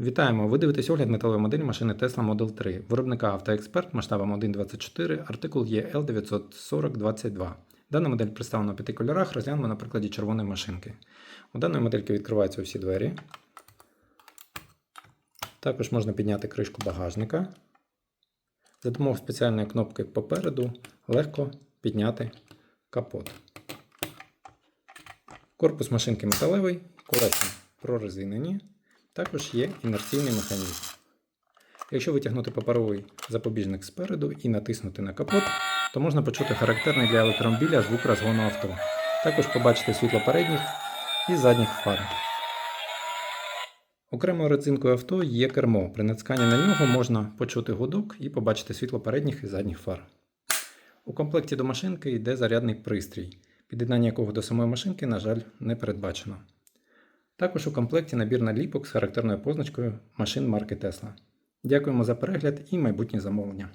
Вітаємо! Ви дивитесь огляд металевої моделі машини Tesla Model 3, виробника автоексперт масштабом 1.24, артикул є L94022. Дана модель представлена у п'яти кольорах, розглянемо на прикладі червоної машинки. У даної модельки відкриваються всі двері. Також можна підняти кришку багажника. За допомогою спеціальної кнопки попереду легко підняти капот. Корпус машинки металевий, колеса прорезинені. Також є інерційний механізм. Якщо витягнути паперовий запобіжник спереду і натиснути на капот, то можна почути характерний для електромобіля звук розгону авто. Також побачити світло передніх і задніх фар. Окремою родзинкою авто є кермо. При натисканні на нього можна почути гудок і побачити світло передніх і задніх фар. У комплекті до машинки йде зарядний пристрій, під'єднання якого до самої машинки, на жаль, не передбачено. Також у комплекті набір наліпок з характерною позначкою машин марки Tesla. Дякуємо за перегляд і майбутнє замовлення.